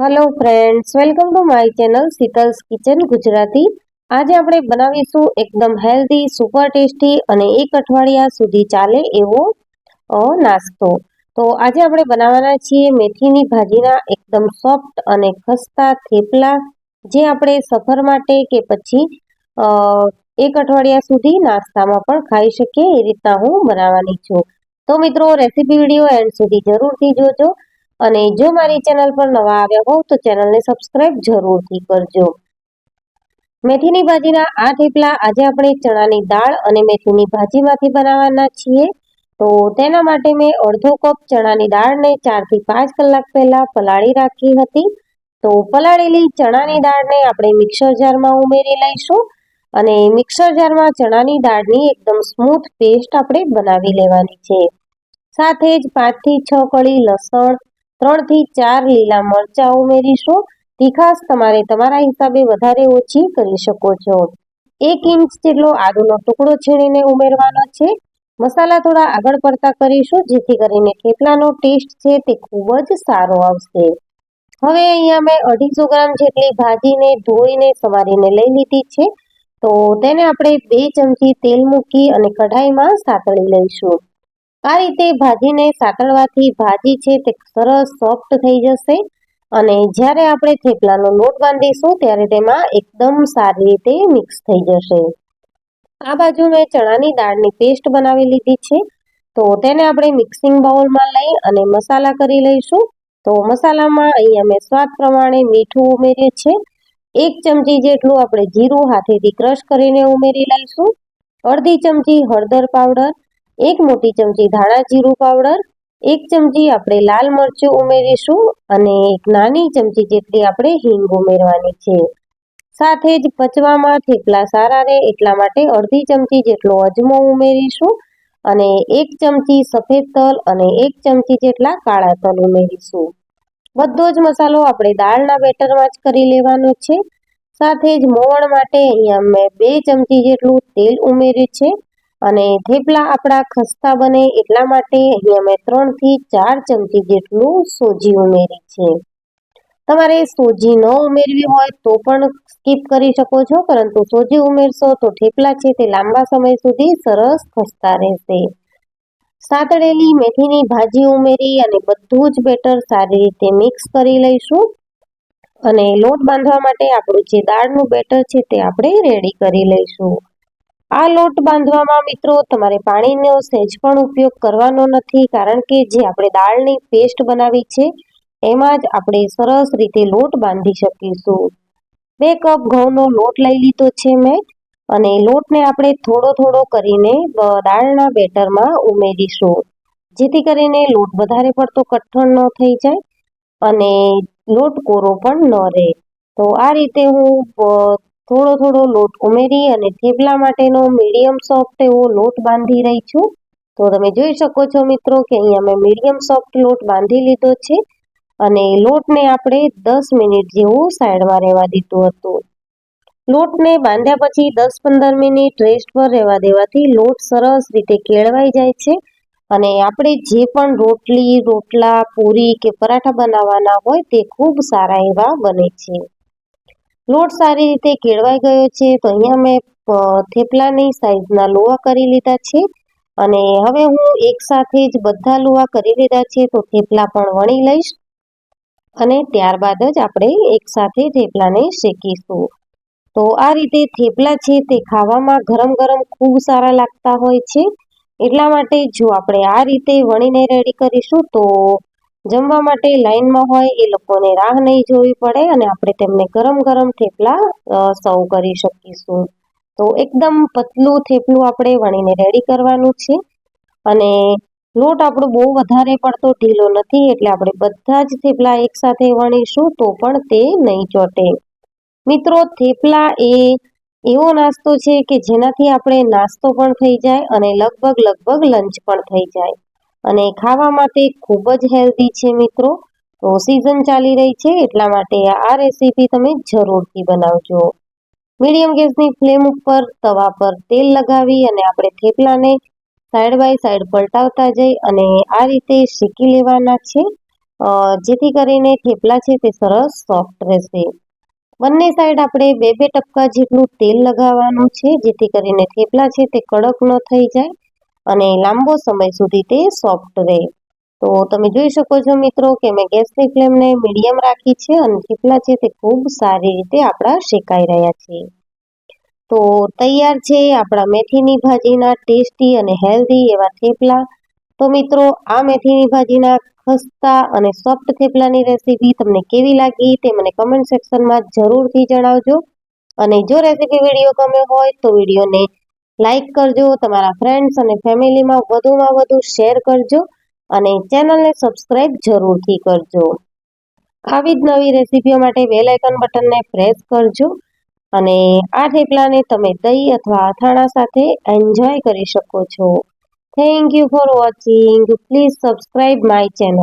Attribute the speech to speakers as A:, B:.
A: Hello friends welcome to my channel Sheetal's kitchen Gujarati આજે આપણે બનાવીશું એકદમ હેલ્ધી સુપર ટેસ્ટી અને એક અઠવાડિયા સુધી ચાલે એવો નાસ્તો. તો આજે આપણે બનાવવાના છીએ મેથીની ભાજીના એકદમ સોફ્ટ અને ખસ્તા થેપલા, જે આપણે સફર માટે કે પછી એક અઠવાડિયા સુધી નાસ્તામાં પણ ખાઈ શકીએ એ રીતના હું બનાવવાની છું. તો મિત્રો રેસીપી વીડિયો એન્ડ સુધી જરૂરથી જોજો. અને જો મારી ચેનલ પર નવા આવ્યા હોવ તો ચેનલને સબસ્ક્રાઇબ જરૂરથી કરજો. મેથીની ભાજીના આ થેપલા આજે આપણે ચણાની દાળ અને મેથીની ભાજીમાંથી બનાવવાના છીએ. તો તેના માટે મેં અડધો કપ ચણાની દાળને ચારથી પાંચ કલાક પહેલાં પલાળી રાખી હતી. તો પલાળેલી ચણાની દાળને આપણે મિક્સર જારમાં ઉમેરી લઈશું અને મિક્સર જારમાં ચણાની દાળની એકદમ સ્મૂથ પેસ્ટ આપણે બનાવી લેવાની છે. સાથે જ પાંચથી છ કળી લસણ ત્રણથી ચાર લીલા મરચાં ઉમેરીશું. તીખાશ તમારે તમારા હિસાબે વધારે ઓછી કરી શકો છો. એક ઇંચ જેટલો આદુનો ટુકડો છીણીને ઉમેરવાનો છે. મસાલા થોડા આગળ પડતા કરીશું, જેથી કરીને થેપલાનો ટેસ્ટ છે તે ખૂબ જ સારો આવશે. હવે અહીંયા મેં અઢીસો ગ્રામ જેટલી ભાજીને ધોઈને સવારીને લઈ લીધી છે. તો તેને આપણે બે ચમચી તેલ મૂકી અને કઢાઈમાં સાતળી લઈશું. આ રીતે ભાજીને સાતળવાથી ભાજી છે તે સરસ સોફ્ટ થઈ જશે અને જ્યારે આપણે થેપલાનો લોટ બાંધીશું ત્યારે તેમાં એકદમ સારી રીતે મિક્સ થઈ જશે. આ બાજુ મેં ચણાની દાળની પેસ્ટ બનાવી લીધી છે. તો તેને આપણે મિક્સિંગ બાઉલમાં લઈ અને મસાલા કરી લઈશું. તો મસાલામાં અહીંયા મેં સ્વાદ પ્રમાણે મીઠું ઉમેર્યું છે. એક ચમચી જેટલું આપણે જીરું હાથેથી ક્રશ કરીને ઉમેરી લઈશું. અડધી ચમચી હળદર પાવડર એક મોટી ચમચી ધાણા જીરું પાવડર, એક ચમચી આપણે લાલ મરચું ઉમેરીશું અને એક નાની ચમચી જેટલી આપણે હિંગ ઉમેરવાની છે. સાથે જ પચવામાં થેપલા સારા રહે એટલા માટે અડધી ચમચી જેટલો અજમો ઉમેરીશું અને એક ચમચી સફેદ તલ અને એક ચમચી જેટલા કાળા તલ ઉમેરીશું. બધો જ મસાલો આપણે દાળના બેટરમાં જ કરી લેવાનો છે. સાથે જ મોવણ માટે અહીંયા મેં બે ચમચી જેટલું તેલ ઉમેર્યું છે. અને થેપલા આપણા ખસ્તા બને એટલા માટે અહીંયા મેં ત્રણથી ચાર ચમચી જેટલું સોજી ઉમેરી છે. તમારે સોજી ન ઉમેરવી હોય તો પણ સ્કીપ કરી શકો છો, પરંતુ સોજી ઉમેરશો તો થેપલા છે તે લાંબા સમય સુધી સરસ ખસતા રહેશે. સાતળેલી મેથીની ભાજી ઉમેરી અને બધું જ બેટર સારી રીતે મિક્સ કરી લઈશું. અને લોટ બાંધવા માટે આપણું જે દાળનું બેટર છે તે આપણે રેડી કરી લઈશું. આ લોટ બાંધવામાં મિત્રો તમારે પાણીનો સહેજ પણ ઉપયોગ કરવાનો નથી, કારણ કે જે આપણે દાળની પેસ્ટ બનાવી છે, એમાં જ આપણે સરસ રીતે લોટ બાંધી શકીશું. બે કપ ઘઉંનો લોટ લઈ લીધો છે મેં, અને લોટને આપણે થોડો થોડો કરીને દાળના બેટરમાં ઉમેરીશું. જેથી કરીને લોટ વધારે પડતો કઠણ ન થઈ જાય, અને લોટ કોરો પણ ન રહે. તો આ રીતે હું થોડો થોડો લોટ ઉમેરી અને થેપલા માટેનો મીડિયમ સોફ્ટ એવો લોટ બાંધી રહી છું. તો તમે જોઈ શકો છો મિત્રો કે અહીંયા મેં મીડિયમ સોફ્ટ લોટ બાંધી લીધો છે અને લોટને આપણે દસ મિનિટ જેવું સાઈડમાં રહેવા દીધું હતું. લોટને બાંધ્યા પછી દસ પંદર મિનિટ રેસ્ટ પર રહેવા દેવાથી લોટ સરસ રીતે કેળવાઈ જાય છે અને આપણે જે પણ રોટલી, રોટલા, પૂરી કે પરાઠા બનાવવાના હોય તે ખૂબ સારા એવા બને છે. લોટ સારી રીતે કેળવાઈ ગયો છે, તો અહીંયા મેં થેપલાની સાઈઝના લોવા કરી લીધા છે અને હવે હું એકસાથે જ બધા લોવા કરી લીધા છે, તો થેપલા પણ વણી લઈશ અને ત્યારબાદ જ આપણે એકસાથે થેપલાને શેકીશું. તો આ રીતે થેપલા છે તે ખાવામાં ગરમ ગરમ ખૂબ સારા લાગતા હોય છે, એટલા માટે જો આપણે આ રીતે વણીને રેડી કરીશું, તો જમવા માટે લાઈનમાં હોય એ લોકોને રાહ નહીં જોવી પડે અને આપણે તેમને ગરમ ગરમ થેપલા સર્વ કરી શકીશું. તો એકદમ પતલું થેપલું આપણે વણીને રેડી કરવાનું છે. અને લોટ આપણો બહુ વધારે પડતો ઢીલો નથી એટલે આપણે બધા જ થેપલા એકસાથે વણીશું તો પણ તે નહીં ચોટે. મિત્રો, થેપલા એ એવો નાસ્તો છે કે જેનાથી આપણે નાસ્તો પણ થઈ જાય અને લગભગ લગભગ લંચ પણ થઈ જાય. અને ખાવા માટે ખૂબ જ હેલ્ધી છે મિત્રો. તો સિઝન ચાલી રહી છે, એટલા માટે આ રેસીપી તમે જરૂરથી બનાવજો. મીડિયમ ગેસની ફ્લેમ ઉપર તવા પર તેલ લગાવી અને આપણે થેપલાને સાઈડ બાય સાઈડ પલટાવતા જઈ અને આ રીતે શેકી લેવાના છે. જેથી કરીને થેપલા છે તે સરસ સોફ્ટ રહેશે. બંને સાઈડ આપણે બે બે ટપકા જેટલું તેલ લગાવવાનું છે, જેથી કરીને થેપલા છે તે કડક ન થઈ જાય. અને લાંબો સમય સુધી તે સોફ્ટ રહે. તો તમે જોઈ શકો છો મિત્રો કે મેં ગેસની ફ્લેમને મીડિયમ રાખી છે અને થેપલા છે તે ખૂબ સારી રીતે આપણા શેકાઈ રહ્યા છે. તો તૈયાર છે આપણા મેથીની ભાજીના ટેસ્ટી અને હેલ્ધી એવા થેપલા. તો મિત્રો, આ મેથીની ભાજીના ખસ્તા અને સોફ્ટ થેપલાની રેસીપી તમને કેવી લાગી તે મને કમેન્ટ સેક્શનમાં જરૂરથી જણાવજો. અને જો રેસીપી વીડિયો ગમે હોય તો વિડીયોને લાઈક કરજો, તમારા ફ્રેન્ડ્સ અને ફેમિલીમાં વધુમાં વધુ શેર કરજો અને ચેનલને સબસ્ક્રાઇબ જરૂરથી કરજો. આવી જ નવી રેસીપીઓ માટે બેલ આઇકન બટનને પ્રેસ કરજો અને આ થેપલાને તમે દહીં અથવા અથાણા સાથે એન્જોય કરી શકો છો. Thank you for watching please subscribe my channel